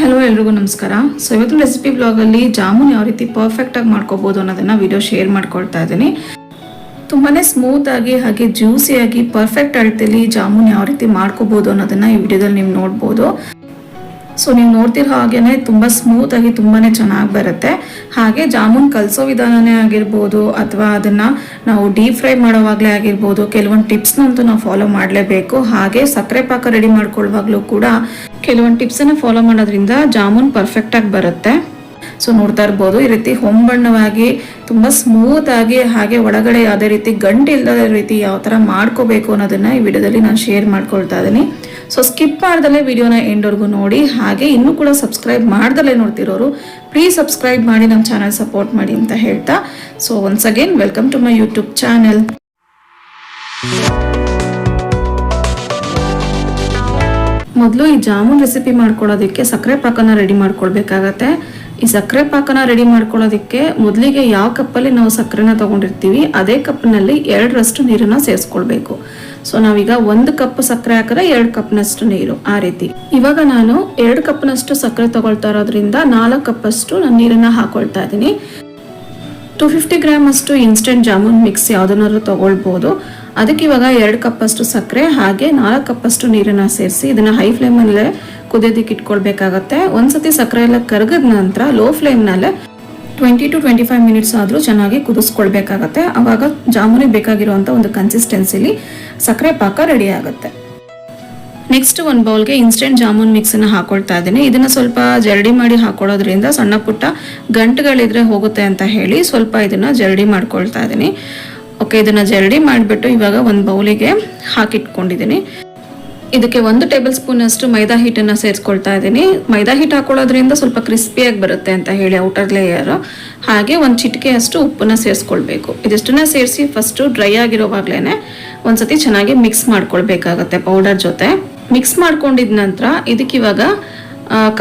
Hello ಎಲ್ರಿಗೂ ನಮಸ್ಕಾರ. So ಇವತ್ತು ರೆಸಿಪಿ ಬ್ಲಾಗಲ್ಲಿ ಜಾಮೂನ್ ಯಾವ ರೀತಿ ಪರ್ಫೆಕ್ಟಾಗಿ ಮಾಡ್ಕೋಬೋದು ಅನ್ನೋದನ್ನ ವಿಡಿಯೋ ಶೇರ್ ಮಾಡ್ಕೊಳ್ತಾ ಇದ್ದೀನಿ. ತುಂಬಾನೇ ಸ್ಮೂತ್ ಆಗಿ, ಹಾಗೆ ಜ್ಯೂಸಿಯಾಗಿ ಪರ್ಫೆಕ್ಟ್ ಅಳತೆಯಲ್ಲಿ ಜಾಮೂನ್ ಯಾವ ರೀತಿ ಮಾಡ್ಕೋಬೋದು ಅನ್ನೋದನ್ನ ಈ ವಿಡಿಯೋದಲ್ಲಿ ನೀವು ನೋಡ್ಬೋದು. ಸೊ ನೀವು ನೋಡ್ತಿರೋ ಹಾಗೇನೆ ತುಂಬ ಸ್ಮೂತಾಗಿ ತುಂಬಾನೇ ಚೆನ್ನಾಗಿ ಬರುತ್ತೆ. ಹಾಗೆ ಜಾಮೂನ್ ಕಲಸೋ ವಿಧಾನನೇ ಆಗಿರ್ಬೋದು ಅಥವಾ ಅದನ್ನ ನಾವು ಡೀಪ್ ಫ್ರೈ ಮಾಡೋವಾಗಲೇ ಆಗಿರ್ಬೋದು, ಕೆಲವೊಂದು ಟಿಪ್ಸ್ನಂತೂ ನಾವು ಫಾಲೋ ಮಾಡಲೇಬೇಕು. ಹಾಗೆ ಸಕ್ಕರೆ ಪಾಕ ರೆಡಿ ಮಾಡ್ಕೊಳ್ಳುವಾಗಲೂ ಕೂಡ ಕೆಲವೊಂದು ಟಿಪ್ಸನ್ನು ಫಾಲೋ ಮಾಡೋದ್ರಿಂದ ಜಾಮೂನ್ ಪರ್ಫೆಕ್ಟ್ ಆಗಿ ಬರುತ್ತೆ. ಸೊ ನೋಡ್ತಾ ಇರ್ಬೋದು, ಈ ರೀತಿ ಹೊಂಬಣ್ಣವಾಗಿ ತುಂಬ ಸ್ಮೂತ್ ಆಗಿ ಹಾಗೆ ಒಳಗಡೆ ಯಾವುದೇ ರೀತಿ ಗಂಟು ಇಲ್ಲದ ರೀತಿ ಯಾವ ಥರ ಮಾಡ್ಕೋಬೇಕು ಅನ್ನೋದನ್ನ ಈ ವಿಡಿಯೋದಲ್ಲಿ ನಾನು ಶೇರ್ ಮಾಡ್ಕೊಳ್ತಾ ಇದ್ದೀನಿ ಸೊ ಸ್ಕಿಪ್ ಮಾಡ್ದಲೇ ವಿಡಿಯೋನ ಎಂಡ್ವರೆಗೂ ನೋಡಿ. ಹಾಗೆ ಇನ್ನೂ ಕೂಡ ಸಬ್ಸ್ಕ್ರೈಬ್ ಮಾಡ್ದಲೇ ನೋಡ್ತಿರೋರು ಪ್ಲೀಸ್ ಸಬ್ಸ್ಕ್ರೈಬ್ ಮಾಡಿ ನಮ್ಮ ಚಾನಲ್ ಸಪೋರ್ಟ್ ಮಾಡಿ ಅಂತ ಹೇಳ್ತಾ. So once again welcome to my YouTube channel ಮೊದಲು ಈ ಜಾಮೂನ್ ರೆಸಿಪಿ ಮಾಡ್ಕೊಳ್ಳೋದಕ್ಕೆ ಸಕ್ಕರೆ ಪಾಕನ ರೆಡಿ ಮಾಡ್ಕೊಳ್ಬೇಕಾಗತ್ತೆ. ಈ ಸಕ್ಕರೆ ಪಾಕನ ರೆಡಿ ಮಾಡ್ಕೊಳ್ಳೋದಕ್ಕೆ ಮೊದಲಿಗೆ ಯಾವ ಕಪ್ಪಲ್ಲಿ ನಾವು ಸಕ್ಕರೆನ ತಗೊಂಡಿರ್ತೀವಿ, ಅದೇ ಕಪ್ನಲ್ಲಿ ಎರಡರಷ್ಟು ನೀರನ್ನು ಸೇರಿಸ್ಕೊಳ್ಬೇಕು. ಸೊ ನಾವೀಗ ಒಂದು ಕಪ್ ಸಕ್ಕರೆ ಹಾಕಿದ್ರೆ ಎರಡು ಕಪ್ನಷ್ಟು ನೀರು ಆ ರೀತಿ. ಇವಾಗ ನಾನು ಎರಡು ಕಪ್ನಷ್ಟು ಸಕ್ಕರೆ ತಗೊಳ್ತಾ ಇರೋದ್ರಿಂದ ನಾಲ್ಕು ಕಪ್ಪಷ್ಟು ನಾನು ನೀರನ್ನ ಹಾಕೊಳ್ತಾ ಇದ್ದೀನಿ. ಟೂ ಫಿಫ್ಟಿ ಗ್ರಾಮ್ ಅಷ್ಟು ಇನ್ಸ್ಟೆಂಟ್ ಜಾಮೂನ್ ಮಿಕ್ಸ್ ಯಾವ್ದನ್ನಾದ್ರೂ ತಗೊಳ್ಬಹುದು ಅದಕ್ಕೆ ಇವಾಗ ಎರಡು ಕಪ್ ಅಷ್ಟು ಸಕ್ಕರೆ, ಹಾಗೆ ನಾಲ್ಕು ಕಪ್ ಅಷ್ಟು ನೀರನ್ನ ಸೇರಿಸಿ ಇದನ್ನ ಹೈ ಫ್ಲೇಮಲ್ಲೇ ಕುದಿಯೋದಿಕ್ಕೆ ಇಟ್ಕೊಳ್ಬೇಕಾಗತ್ತೆ. ಒಂದ್ಸತಿ ಸಕ್ಕರೆ ಎಲ್ಲ ಕರಗದ ನಂತರ low ಫ್ಲೇಮ್ನಲ್ಲೇ twenty to twenty five minutes ಆದರೂ ಚೆನ್ನಾಗಿ ಕುದಿಸ್ಕೊಳ್ಬೇಕಾಗತ್ತೆ. ಆವಾಗ ಜಾಮೂನಿಗೆ ಬೇಕಾಗಿರುವಂಥ ಒಂದು ಕನ್ಸಿಸ್ಟೆನ್ಸಿಲಿ ಸಕ್ಕರೆ ಪಾಕ ರೆಡಿ ಆಗುತ್ತೆ. ನೆಕ್ಸ್ಟ್ ಒಂದು ಬೌಲ್ಗೆ ಇನ್ಸ್ಟೆಂಟ್ ಜಾಮೂನ್ ಮಿಕ್ಸನ್ನು ಹಾಕೊಳ್ತಾ ಇದ್ದೀನಿ. ಇದನ್ನು ಸ್ವಲ್ಪ ಜರಡಿ ಮಾಡಿ ಹಾಕೊಳ್ಳೋದ್ರಿಂದ ಸಣ್ಣ ಪುಟ್ಟ ಗಂಟುಗಳಿದ್ರೆ ಹೋಗುತ್ತೆ ಅಂತ ಹೇಳಿ ಸ್ವಲ್ಪ ಇದನ್ನು ಜರಡಿ ಮಾಡ್ಕೊಳ್ತಾ ಇದ್ದೀನಿ. ಓಕೆ ಇದನ್ನು ಜರಡಿ ಮಾಡಿಬಿಟ್ಟು ಇವಾಗ ಒಂದು ಬೌಲಿಗೆ ಹಾಕಿಟ್ಕೊಂಡಿದ್ದೀನಿ. ಇದಕ್ಕೆ ಒಂದು ಟೇಬಲ್ ಸ್ಪೂನ್ ಅಷ್ಟು ಮೈದಾ ಹಿಟ್ಟನ್ನು ಸೇರಿಸ್ಕೊಳ್ತಾ ಇದ್ದೀನಿ. ಮೈದಾ ಹಿಟ್ಟು ಹಾಕೊಳ್ಳೋದ್ರಿಂದ ಸ್ವಲ್ಪ ಕ್ರಿಸ್ಪಿಯಾಗಿ ಬರುತ್ತೆ ಅಂತ ಹೇಳಿ ಔಟರ್ ಲೇಯರ್. ಹಾಗೆ ಒಂದು ಚಿಟಿಕೆ ಅಷ್ಟು ಉಪ್ಪನ್ನ ಸೇರಿಸ್ಕೊಳ್ಬೇಕು. ಇದಿಷ್ಟನ್ನು ಸೇರಿಸಿ ಫಸ್ಟು ಡ್ರೈ ಆಗಿರೋವಾಗ್ಲೇನೆ ಒಂದ್ಸತಿ ಚೆನ್ನಾಗಿ ಮಿಕ್ಸ್ ಮಾಡ್ಕೊಳ್ಬೇಕಾಗತ್ತೆ ಪೌಡರ್ ಜೊತೆ. ಮಿಕ್ಸ್ ಮಾಡ್ಕೊಂಡಿದ ನಂತರ ಇದಕ್ಕಿವಾಗ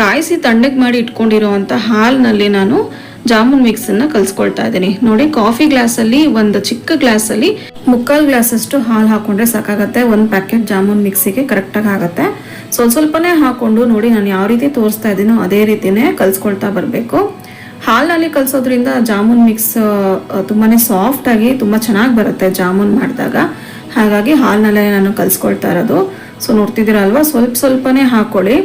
ಕಾಯಿಸಿ ತಣ್ಣಗೆ ಮಾಡಿ ಇಟ್ಕೊಂಡಿರೋವಂಥ ಹಾಲಿನಲ್ಲಿ ನಾನು ಜಾಮೂನ್ ಮಿಕ್ಸ್ ಅನ್ನ ಕಲ್ಸ್ಕೊಳ್ತಾ ಇದ್ದೀನಿ. ನೋಡಿ ಕಾಫಿ ಗ್ಲಾಸ್ ಅಲ್ಲಿ ಒಂದು ಚಿಕ್ಕ ಗ್ಲಾಸ್ ಅಲ್ಲಿ ಮುಕ್ಕಾಲ್ ಗ್ಲಾಸ್ ಅಷ್ಟು ಹಾಲು ಹಾಕೊಂಡ್ರೆ ಸಾಕಾಗತ್ತೆ. ಒಂದು ಪ್ಯಾಕೆಟ್ ಜಾಮೂನ್ ಮಿಕ್ಸಿಗೆ ಕರೆಕ್ಟಾಗಿ ಆಗುತ್ತೆ. ಸ್ವಲ್ಪ ಸ್ವಲ್ಪನೇ ಹಾಕೊಂಡು ನೋಡಿ ನಾನು ಯಾವ ರೀತಿ ತೋರಿಸ್ತಾ ಇದ್ದೀನೋ ಅದೇ ರೀತಿನೇ ಕಲ್ಸ್ಕೊಳ್ತಾ ಬರಬೇಕು. ಹಾಲ್ನಲ್ಲಿ ಕಲ್ಸೋದ್ರಿಂದ ಜಾಮೂನ್ ಮಿಕ್ಸ್ ತುಂಬಾನೇ ಸಾಫ್ಟ್ ಆಗಿ ತುಂಬಾ ಚೆನ್ನಾಗಿ ಬರುತ್ತೆ ಜಾಮೂನ್ ಮಾಡಿದಾಗ. ಹಾಗಾಗಿ ಹಾಲಿನಲ್ಲೇ ನಾನು ಕಲ್ಸ್ಕೊಳ್ತಾ ಇರೋದು. ಸೊ ನೋಡ್ತಿದ್ದೀರಲ್ವಾ? ಸ್ವಲ್ಪ ಸ್ವಲ್ಪನೇ ಹಾಕೊಳ್ಳಿ.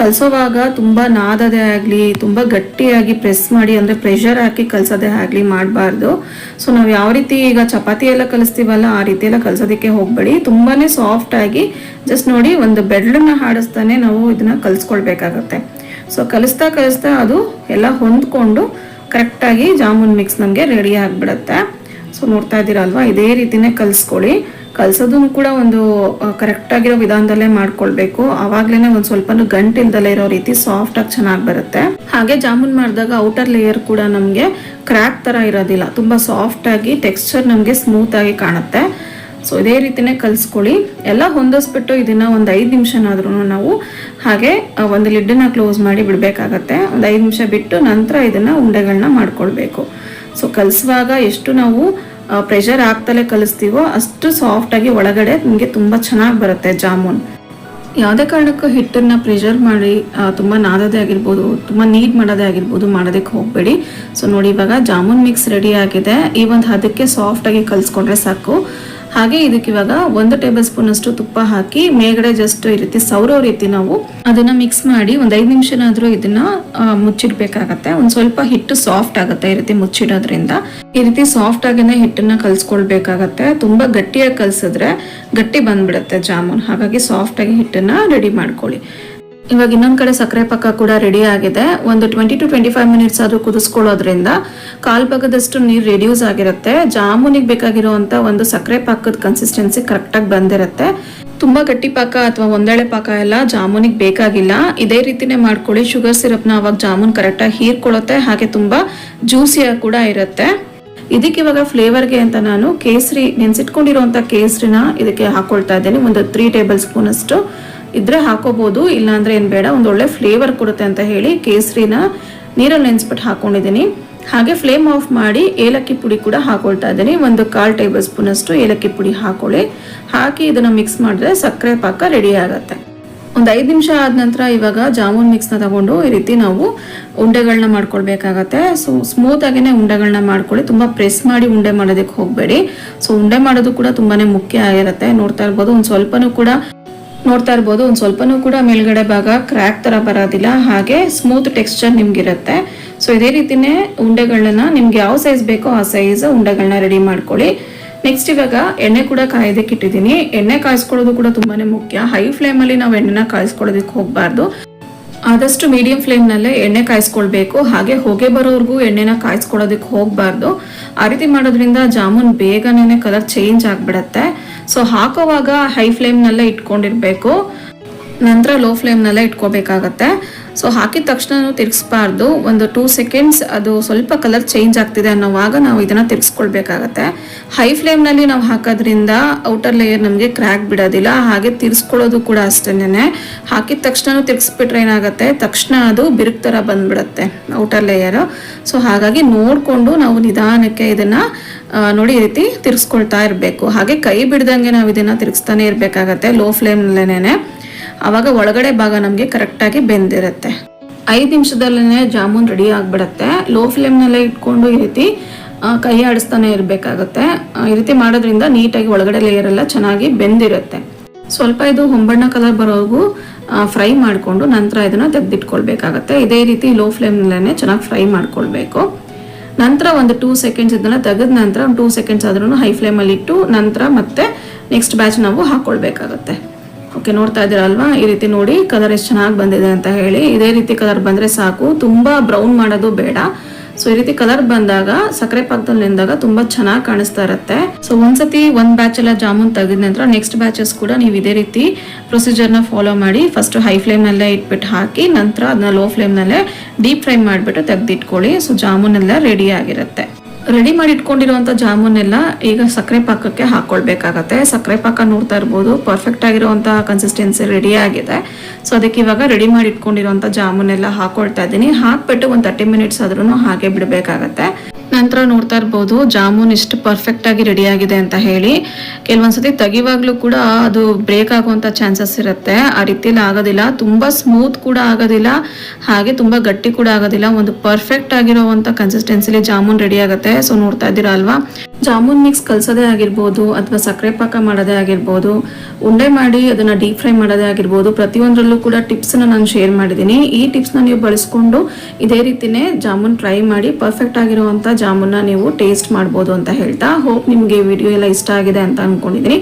ಕಲ್ಸೋವಾಗ ತುಂಬಾ ನಾದದೇ ಆಗಲಿ, ತುಂಬಾ ಗಟ್ಟಿಯಾಗಿ ಪ್ರೆಸ್ ಮಾಡಿ, ಅಂದ್ರೆ ಪ್ರೆಷರ್ ಹಾಕಿ ಕಲ್ಸೋದೇ ಆಗಲಿ ಮಾಡಬಾರ್ದು. ಸೊ ನಾವು ಯಾವ ರೀತಿ ಈಗ ಚಪಾತಿ ಎಲ್ಲ ಕಲಿಸ್ತೀವಲ್ಲ, ಆ ರೀತಿ ಎಲ್ಲ ಹೋಗಬೇಡಿ ಹೋಗ್ಬೇಡಿ. ತುಂಬಾನೇ ಸಾಫ್ಟ್ ಆಗಿ ಜಸ್ಟ್ ನೋಡಿ ಒಂದು ಬೆಡ್ಲನ್ನ ಹಾಡಿಸ್ತಾನೆ ನಾವು ಇದನ್ನ ಕಲ್ಸ್ಕೊಳ್ಬೇಕಾಗತ್ತೆ. ಸೊ ಕಲಿಸ್ತಾ ಕಲಿಸ್ತಾ ಅದು ಎಲ್ಲ ಹೊಂದ್ಕೊಂಡು ಕರೆಕ್ಟಾಗಿ ಜಾಮೂನ್ ಮಿಕ್ಸ್ ನಮಗೆ ರೆಡಿ ಆಗಿಬಿಡುತ್ತೆ. ಸೊ ನೋಡ್ತಾ ಇದ್ದೀರಲ್ವಾ? ಇದೇ ರೀತಿನೇ ಕಲಿಸ್ಕೊಳ್ಳಿ. ಕಲ್ಸೋದನ್ನು ಕೂಡ ಒಂದು ಕರೆಕ್ಟ್ ಆಗಿರೋ ವಿಧಾನದಲ್ಲೇ ಮಾಡ್ಕೊಳ್ಬೇಕು. ಅವಾಗ್ಲೇನೆ ಒಂದು ಸ್ವಲ್ಪ ಗಂಟಿಲ್ದಲ್ಲೇ ಇರೋ ರೀತಿ ಸಾಫ್ಟ್ ಆಗಿ ಚೆನ್ನಾಗಿ ಬರುತ್ತೆ. ಹಾಗೆ ಜಾಮೂನ್ ಮಾಡಿದಾಗ ಔಟರ್ ಲೇಯರ್ ಕೂಡ ನಮಗೆ ಕ್ರ್ಯಾಕ್ ತರ ಇರೋದಿಲ್ಲ. ತುಂಬಾ ಸಾಫ್ಟ್ ಆಗಿ ಟೆಕ್ಸ್ಚರ್ ನಮಗೆ ಸ್ಮೂತ್ ಆಗಿ ಕಾಣುತ್ತೆ. ಸೊ ಇದೇ ರೀತಿನೇ ಕಲಿಸ್ಕೊಳ್ಳಿ. ಎಲ್ಲ ಹೊಂದಿಸ್ಬಿಟ್ಟು ಇದನ್ನ ಒಂದು ಐದು ನಿಮಿಷನಾದ್ರೂ ನಾವು ಹಾಗೆ ಒಂದು ಲಿಡ್ಡನ್ನ ಕ್ಲೋಸ್ ಮಾಡಿ ಬಿಡಬೇಕಾಗತ್ತೆ. ಒಂದು ಐದು ನಿಮಿಷ ಬಿಟ್ಟು ನಂತರ ಇದನ್ನ ಉಂಡೆಗಳನ್ನ ಮಾಡ್ಕೊಳ್ಬೇಕು. ಸೊ ಕಲಿಸುವಾಗ ಎಷ್ಟು ನಾವು ಪ್ರೆಷರ್ ಆಗ್ತಲೇ ಕಲಿಸ್ತೀವೋ ಅಷ್ಟು ಸಾಫ್ಟ್ ಆಗಿ ಒಳಗಡೆ ನಿಮಗೆ ತುಂಬಾ ಚೆನ್ನಾಗಿ ಬರುತ್ತೆ ಜಾಮೂನ್. ಯಾವುದೇ ಕಾರಣಕ್ಕೂ ಹಿಟ್ಟನ್ನ ಪ್ರೆಷರ್ ಮಾಡಿ ತುಂಬ ನಾದೋದೇ ಆಗಿರ್ಬೋದು, ತುಂಬಾ ನೀಟ್ ಮಾಡೋದೇ ಆಗಿರ್ಬೋದು ಮಾಡೋದಕ್ಕೆ ಹೋಗಬೇಡಿ. ಸೊ ನೋಡಿ ಇವಾಗ ಜಾಮೂನ್ ಮಿಕ್ಸ್ ರೆಡಿ ಆಗಿದೆ. ಈ ಒಂದು ಹದಕ್ಕೆ ಸಾಫ್ಟ್ ಆಗಿ ಕಲಿಸ್ಕೊಂಡ್ರೆ ಸಾಕು. ಹಾಗೆ ಇದಕ್ಕೆ ಇವಾಗ ಒಂದು ಟೇಬಲ್ ಸ್ಪೂನ್ ಅಷ್ಟು ತುಪ್ಪ ಹಾಕಿ ಮೇಗಡೆ ಜಸ್ಟ್ ಈ ರೀತಿ ಸೌರೋ ರೀತಿ ನಾವು ಅದನ್ನ ಮಿಕ್ಸ್ ಮಾಡಿ ಒಂದ್ ಐದು ನಿಮಿಷನಾದ್ರೂ ಇದನ್ನ ಮುಚ್ಚಿಡ್ಬೇಕಾಗತ್ತೆ. ಒಂದ್ ಸ್ವಲ್ಪ ಹಿಟ್ಟು ಸಾಫ್ಟ್ ಆಗುತ್ತೆ ಈ ರೀತಿ ಮುಚ್ಚಿಡೋದ್ರಿಂದ. ಈ ರೀತಿ ಸಾಫ್ಟ್ ಆಗಿನೇ ಹಿಟ್ಟನ್ನ ಕಲ್ಸ್ಕೊಳ್ಬೇಕಾಗತ್ತೆ. ತುಂಬಾ ಗಟ್ಟಿಯಾಗಿ ಕಲ್ಸಿದ್ರೆ ಗಟ್ಟಿ ಬಂದ್ಬಿಡುತ್ತೆ ಜಾಮೂನ್. ಹಾಗಾಗಿ ಸಾಫ್ಟ್ ಆಗಿ ಹಿಟ್ಟನ್ನ ರೆಡಿ ಮಾಡ್ಕೊಳ್ಳಿ. ಇವಾಗ ಇನ್ನೊಂದು ಕಡೆ ಸಕ್ಕರೆ ಪಾಕ ಕೂಡ ರೆಡಿ ಆಗಿದೆ. ಒಂದು twenty to twenty five minutes ಆದ್ರೂ ಕುದಿಸ್ಕೊಳ್ಳೋದ್ರಿಂದ ಕಾಲ್ ಭಾಗದಷ್ಟು ನೀರು ರೆಡ್ಯೂಸ್ ಆಗಿರುತ್ತೆ. ಜಾಮೂನಿಗೆ ಬೇಕಾಗಿರುವಂತ ಒಂದು ಸಕ್ಕರೆ ಪಾಕದ ಕನ್ಸಿಸ್ಟೆನ್ಸಿ ಕರೆಕ್ಟಾಗಿ ಬಂದಿರುತ್ತೆ. ತುಂಬಾ ಗಟ್ಟಿ ಪಾಕ ಅಥವಾ ಒಂದೆಳೆ ಪಾಕ ಎಲ್ಲ ಜಾಮೂನಿಗೆ ಬೇಕಾಗಿಲ್ಲ. ಇದೇ ರೀತಿನೇ ಮಾಡ್ಕೊಳ್ಳಿ. ಶುಗರ್ ಸಿರಪ್ನ ಅವಾಗ ಜಾಮೂನ್ ಕರೆಕ್ಟಾಗಿ ಹೀರ್ಕೊಳ್ಳುತ್ತೆ. ಹಾಗೆ ತುಂಬಾ ಜ್ಯೂಸಿಯಾಗಿ ಕೂಡ ಇರುತ್ತೆ. ಇದಕ್ಕೆ ಇವಾಗ ಫ್ಲೇವರ್ಗೆ ಅಂತ ನಾನು ಕೇಸರಿ ನೆನೆಸಿಟ್ಕೊಂಡಿರುವಂಥ ಕೇಸರಿನ ಇದಕ್ಕೆ ಹಾಕೊಳ್ತಾ ಇದ್ದೇನೆ. ಒಂದು ತ್ರೀ ಟೇಬಲ್ ಸ್ಪೂನ್ ಅಷ್ಟು. ಇದ್ರೆ ಹಾಕೋಬಹುದು ಇಲ್ಲಾಂದ್ರೆ ಏನು ಬೇಡ, ಒಂದು ಒಳ್ಳೆ ಫ್ಲೇವರ್ ಕೊಡುತ್ತೆ ಅಂತ ಹೇಳಿ ಕೇಸರಿನ ನೀರಲ್ಲಿ ನೆನ್ಸ್ಬಿಟ್ಟು ಹಾಕೊಂಡಿದ್ದೀನಿ. ಹಾಗೆ ಫ್ಲೇಮ್ ಆಫ್ ಮಾಡಿ ಏಲಕ್ಕಿ ಪುಡಿ ಕೂಡ ಹಾಕೊಳ್ತಾ ಇದ್ದೀನಿ. ಒಂದು ಕಾಲ್ ಟೇಬಲ್ ಸ್ಪೂನ್ ಅಷ್ಟು ಏಲಕ್ಕಿ ಪುಡಿ ಹಾಕೊಳ್ಳಿ. ಹಾಕಿ ಇದನ್ನ ಮಿಕ್ಸ್ ಮಾಡಿದ್ರೆ ಸಕ್ಕರೆ ಪಾಕ ರೆಡಿ ಆಗುತ್ತೆ. ಒಂದು ಐದು ನಿಮಿಷ ಆದ ನಂತರ ಇವಾಗ ಜಾಮೂನ್ ಮಿಕ್ಸ್ನ ತಗೊಂಡು ಈ ರೀತಿ ನಾವು ಉಂಡೆಗಳನ್ನ ಮಾಡ್ಕೊಳ್ಬೇಕಾಗತ್ತೆ. ಸೊ ಸ್ಮೂತ್ ಆಗೇನೆ ಉಂಡೆಗಳನ್ನ ಮಾಡ್ಕೊಳ್ಳಿ. ತುಂಬಾ ಪ್ರೆಸ್ ಮಾಡಿ ಉಂಡೆ ಮಾಡೋದಕ್ಕೆ ಹೋಗಬೇಡಿ. ಸೊ ಉಂಡೆ ಮಾಡೋದು ಕೂಡ ತುಂಬಾನೇ ಮುಖ್ಯ ಆಗಿರುತ್ತೆ. ನೋಡ್ತಾ ಇರ್ಬೋದು, ಒಂದು ಸ್ವಲ್ಪನೂ ಕೂಡ ನೋಡ್ತಾ ಇರ್ಬೋದು. ಒಂದು ಸ್ವಲ್ಪನೂ ಕೂಡ ಮೇಲ್ಗಡೆ ಭಾಗ ಕ್ರ್ಯಾಕ್ ತರ ಬರೋದಿಲ್ಲ. ಹಾಗೆ ಸ್ಮೂತ್ ಟೆಕ್ಸ್ಚರ್ ನಿಮ್ಗಿರುತ್ತೆ. ಸೊ ಇದೇ ರೀತಿನೇ ಉಂಡೆಗಳನ್ನ ನಿಮ್ಗೆ ಯಾವ ಸೈಜ್ ಬೇಕೋ ಆ ಸೈಜ್ ಉಂಡೆಗಳನ್ನ ರೆಡಿ ಮಾಡ್ಕೊಳ್ಳಿ. ನೆಕ್ಸ್ಟ್ ಇವಾಗ ಎಣ್ಣೆ ಕೂಡ ಕಾಯೋದಕ್ಕೆ ಇಟ್ಟಿದ್ದೀನಿ. ಎಣ್ಣೆ ಕಾಯಿಸ್ಕೊಳ್ಳೋದು ಕೂಡ ತುಂಬಾನೇ ಮುಖ್ಯ. ಹೈ ಫ್ಲೇಮಲ್ಲಿ ನಾವು ಎಣ್ಣೆನ ಕಾಯಿಸ್ಕೊಳ್ಳೋದಕ್ಕೆ ಹೋಗಬಾರ್ದು. ಆದಷ್ಟು ಮೀಡಿಯಂ ಫ್ಲೇಮ್ನಲ್ಲೇ ಎಣ್ಣೆ ಕಾಯಿಸ್ಕೊಳ್ಬೇಕು. ಹಾಗೆ ಹೊಗೆ ಬರೋವರೆಗೂ ಎಣ್ಣೆನ ಕಾಯಿಸ್ಕೊಳ್ಳೋದಕ್ಕೆ ಹೋಗಬಾರ್ದು. ಆ ರೀತಿ ಮಾಡೋದ್ರಿಂದ ಜಾಮೂನ್ ಬೇಗನೆ ಕಲರ್ ಚೇಂಜ್ ಆಗಿಬಿಡತ್ತೆ. ಸೊ ಹಾಕೋವಾಗ ಹೈ ಫ್ಲೇಮ್ನಲ್ಲೇ ಇಟ್ಕೊಂಡಿರಬೇಕು. ನಂತರ ಲೋ ಫ್ಲೇಮ್ನಲ್ಲೇ ಇಟ್ಕೋಬೇಕಾಗತ್ತೆ. ಸೊ ಹಾಕಿದ ತಕ್ಷಣ ತಿರ್ಗಿಸ್ಬಾರ್ದು. ಒಂದು ಟೂ ಸೆಕೆಂಡ್ಸ್ ಅದು ಸ್ವಲ್ಪ ಕಲರ್ ಚೇಂಜ್ ಆಗ್ತಿದೆ ಅನ್ನೋವಾಗ ನಾವು ಇದನ್ನ ತಿರ್ಗಿಸ್ಕೊಳ್ಬೇಕಾಗತ್ತೆ. ಹೈ ಫ್ಲೇಮ್ನಲ್ಲಿ ನಾವು ಹಾಕೋದ್ರಿಂದ ಔಟರ್ ಲೇಯರ್ ನಮಗೆ ಕ್ರ್ಯಾಕ್ ಬಿಡೋದಿಲ್ಲ. ಹಾಗೆ ತಿರ್ಸ್ಕೊಳ್ಳೋದು ಕೂಡ ಅಷ್ಟೇನೆ. ಹಾಕಿದ ತಕ್ಷಣ ತಿರ್ಗಿಸ್ಬಿಟ್ರೆ ಏನಾಗುತ್ತೆ? ತಕ್ಷಣ ಅದು ಬಿರುಕು ಥರ ಬಂದ್ಬಿಡುತ್ತೆ ಔಟರ್ ಲೇಯರ್ ಸೊ ಹಾಗಾಗಿ ನೋಡಿಕೊಂಡು ನಾವು ನಿಧಾನಕ್ಕೆ ಇದನ್ನ ನೋಡಿ ಈ ರೀತಿ ತಿರ್ಗಿಸ್ಕೊಳ್ತಾ ಇರಬೇಕು. ಹಾಗೆ ಕೈ ಬಿಡ್ದಂಗೆ ನಾವು ಇದನ್ನ ತಿರ್ಗಿಸ್ತಾನೆ ಇರಬೇಕಾಗತ್ತೆ ಲೋ ಫ್ಲೇಮ್ನಲ್ಲೇನೆ ಅವಾಗ ಒಳಗಡೆ ಭಾಗ ನಮಗೆ ಕರೆಕ್ಟಾಗಿ ಬೆಂದಿರುತ್ತೆ. ಐದು ನಿಮಿಷದಲ್ಲೇ ಜಾಮೂನ್ ರೆಡಿ ಆಗಿಬಿಡತ್ತೆ. ಲೋ ಫ್ಲೇಮ್ನಲ್ಲೇ ಇಟ್ಕೊಂಡು ಈ ರೀತಿ ಕೈ ಆಡಿಸ್ತಾನೆ ಇರಬೇಕಾಗತ್ತೆ. ಈ ರೀತಿ ಮಾಡೋದ್ರಿಂದ ನೀಟಾಗಿ ಒಳಗಡೆ ಲೇಯರ್ ಎಲ್ಲ ಚೆನ್ನಾಗಿ ಬೆಂದಿರುತ್ತೆ. ಸ್ವಲ್ಪ ಇದು ಹೊಂಬಣ್ಣ ಕಲರ್ ಬರೋವರೆಗೂ ಫ್ರೈ ಮಾಡಿಕೊಂಡು ನಂತರ ಇದನ್ನು ತೆಗೆದಿಟ್ಕೊಳ್ಬೇಕಾಗತ್ತೆ. ಇದೇ ರೀತಿ ಲೋ ಫ್ಲೇಮ್ನಲ್ಲೇ ಚೆನ್ನಾಗಿ ಫ್ರೈ ಮಾಡ್ಕೊಳ್ಬೇಕು. ನಂತರ ಒಂದು ಟೂ ಸೆಕೆಂಡ್ಸ್ ಇದನ್ನು ತೆಗೆದ ನಂತರ, ಒಂದು ಟೂ ಸೆಕೆಂಡ್ಸ್ ಆದ್ರೂ ಹೈ ಫ್ಲೇಮಲ್ಲಿ ಇಟ್ಟು ನಂತರ ಮತ್ತೆ ನೆಕ್ಸ್ಟ್ ಬ್ಯಾಚ್ ನಾವು ಹಾಕೊಳ್ಬೇಕಾಗತ್ತೆ. ಓಕೆ ನೋಡ್ತಾ ಇದ್ದೀರಲ್ವಾ? ಈ ರೀತಿ ನೋಡಿ ಕಲರ್ ಎಷ್ಟು ಚೆನ್ನಾಗಿ ಬಂದಿದೆ ಅಂತ ಹೇಳಿ. ಇದೇ ರೀತಿ ಕಲರ್ ಬಂದ್ರೆ ಸಾಕು. ತುಂಬಾ ಬ್ರೌನ್ ಮಾಡೋದು ಬೇಡ. ಸೊ ಈ ರೀತಿ ಕಲರ್ ಬಂದಾಗ, ಸಕ್ಕರೆ ಪಾಕದಲ್ಲಿ ನಿಂದಾಗ ತುಂಬಾ ಚೆನ್ನಾಗಿ ಕಾಣಿಸ್ತಾ ಇರುತ್ತೆ. ಸೊ ಒಂದ್ಸತಿ ಒಂದ್ ಬ್ಯಾಚ್ ಎಲ್ಲ ಜಾಮೂನ್ ತೆಗೆದ ನಂತರ ನೆಕ್ಸ್ಟ್ ಬ್ಯಾಚಸ್ ಕೂಡ ನೀವು ಇದೇ ರೀತಿ ಪ್ರೊಸೀಜರ್ನ ಫಾಲೋ ಮಾಡಿ ಫಸ್ಟ್ ಹೈ ಫ್ಲೇಮ್ನಲ್ಲೇ ಇಟ್ಬಿಟ್ಟು ಹಾಕಿ, ನಂತರ ಅದನ್ನ ಲೋ ಫ್ಲೇಮ್ನಲ್ಲೇ ಡೀಪ್ ಫ್ರೈ ಮಾಡಿಬಿಟ್ಟು ತೆಗೆದಿಟ್ಕೊಳ್ಳಿ. ಸೊ ಜಾಮೂನ್ ಎಲ್ಲ ರೆಡಿ ಆಗಿರುತ್ತೆ. ರೆಡಿ ಮಾಡಿ ಇಟ್ಕೊಂಡಿರುವಂತ ಜಾಮೂನ್ ಎಲ್ಲ ಈಗ ಸಕ್ಕರೆ ಪಾಕಕ್ಕೆ ಹಾಕೊಳ್ಬೇಕಾಗತ್ತೆ. ಸಕ್ಕರೆ ಪಾಕ ನೋಡ್ತಾ ಇರ್ಬೋದು ಪರ್ಫೆಕ್ಟ್ ಆಗಿರುವಂತಹ ಕನ್ಸಿಸ್ಟೆನ್ಸಿ ರೆಡಿ ಆಗಿದೆ. ಸೊ ಅದಕ್ಕೆ ಇವಾಗ ರೆಡಿ ಮಾಡಿ ಇಟ್ಕೊಂಡಿರುವಂತ ಜಾಮೂನ್ ಎಲ್ಲ ಹಾಕೊಳ್ತಾ ಇದ್ದೀನಿ. ಹಾಕ್ಬಿಟ್ಟು ಒಂದು ತರ್ಟಿ ಮಿನಿಟ್ಸ್ ಆದ್ರೂ ಹಾಗೆ ಬಿಡಬೇಕಾಗತ್ತೆ. ನಂತರ ನೋಡ್ತಾ ಇರ್ಬೋದು. ಜಾಮೂನ್ ಇಷ್ಟು ಪರ್ಫೆಕ್ಟ್ ಆಗಿ ರೆಡಿ ಆಗಿದೆ ಅಂತ ಹೇಳಿ. ಕೆಲವೊಂದ್ಸತಿ ತೆಗಿವಾಗ್ಲೂ ಕೂಡ ಅದು ಬ್ರೇಕ್ ಆಗುವಂತ ಚಾನ್ಸಸ್ ಇರುತ್ತೆ. ಆ ರೀತಿಯಲ್ಲಿ ಆಗೋದಿಲ್ಲ. ತುಂಬಾ ಸ್ಮೂತ್ ಕೂಡ ಆಗೋದಿಲ್ಲ. ಹಾಗೆ ತುಂಬಾ ಗಟ್ಟಿ ಕೂಡ ಆಗೋದಿಲ್ಲ. ಒಂದು ಪರ್ಫೆಕ್ಟ್ ಆಗಿರುವಂತ ಕನ್ಸಿಸ್ಟೆನ್ಸಿಲಿ ಜಾಮೂನ್ ರೆಡಿ ಆಗುತ್ತೆ. ಸೊ ನೋಡ್ತಾ ಇದ್ದೀರಾ ಅಲ್ವಾ? ಜಾಮೂನ್ ಮಿಕ್ಸ್ ಕಲ್ಸೋದೇ ಆಗಿರ್ಬೋದು ಅಥವಾ ಸಕ್ಕರೆ ಪಾಕ ಮಾಡೋದೇ ಆಗಿರ್ಬೋದು, ಉಂಡೆ ಮಾಡಿ ಅದನ್ನ ಡೀಪ್ ಫ್ರೈ ಮಾಡೋದೇ ಆಗಿರ್ಬೋದು, ಪ್ರತಿಯೊಂದರಲ್ಲೂ ಕೂಡ ಟಿಪ್ಸ್ ನಾನು ಶೇರ್ ಮಾಡಿದ್ದೀನಿ. ಈ ಟಿಪ್ಸ್ನ ನೀವು ಬಳಸ್ಕೊಂಡು ಇದೇ ರೀತಿನೇ ಜಾಮೂನ್ ಟ್ರೈ ಮಾಡಿ ಪರ್ಫೆಕ್ಟ್ ಆಗಿರುವಂಥ ಜಾಮೂನ್ನ ನೀವು ಟೇಸ್ಟ್ ಮಾಡ್ಬೋದು ಅಂತ ಹೇಳ್ತಾ ಹೋಪ್ ನಿಮಗೆ ವಿಡಿಯೋ ಎಲ್ಲ ಇಷ್ಟ ಆಗಿದೆ ಅಂತ ಅಂದ್ಕೊಂಡಿದ್ದೀನಿ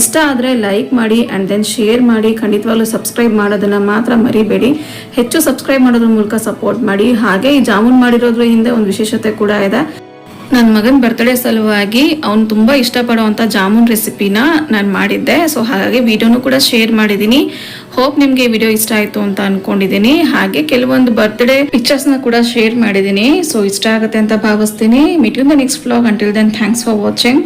ಇಷ್ಟ ಆದರೆ ಲೈಕ್ ಮಾಡಿ ಆ್ಯಂಡ್ ದೆನ್ ಶೇರ್ ಮಾಡಿ, ಖಂಡಿತವಾಗ್ಲೂ ಸಬ್ಸ್ಕ್ರೈಬ್ ಮಾಡೋದನ್ನ ಮಾತ್ರ ಮರಿಬೇಡಿ. ಹೆಚ್ಚು ಸಬ್ಸ್ಕ್ರೈಬ್ ಮಾಡೋದ್ರ ಮೂಲಕ ಸಪೋರ್ಟ್ ಮಾಡಿ. ಹಾಗೆ ಈ ಜಾಮೂನ್ ಮಾಡಿರೋದ್ರ ಹಿಂದೆ ಒಂದು ವಿಶೇಷತೆ ಕೂಡ ಇದೆ. ನನ್ನ ಮಗನ ಬರ್ತ್ಡೇ ಸಲುವಾಗಿ ಅವ್ನು ತುಂಬ ಇಷ್ಟಪಡುವಂಥ ಜಾಮೂನ್ ರೆಸಿಪಿನ ನಾನು ಮಾಡಿದ್ದೆ. ಸೊ ಹಾಗಾಗಿ ವಿಡಿಯೋನು ಕೂಡ ಶೇರ್ ಮಾಡಿದ್ದೀನಿ ಹೋಪ್ ನಿಮಗೆ ವಿಡಿಯೋ ಇಷ್ಟ ಆಯಿತು ಅಂತ ಅಂದ್ಕೊಂಡಿದ್ದೀನಿ ಹಾಗೆ ಕೆಲವೊಂದು ಬರ್ತ್ಡೇ ಪಿಕ್ಚರ್ಸ್ನ ಕೂಡ ಶೇರ್ ಮಾಡಿದ್ದೀನಿ ಸೊ ಇಷ್ಟ ಆಗುತ್ತೆ ಅಂತ ಭಾವಿಸ್ತೀನಿ. Meet you the next vlog until then thanks for watching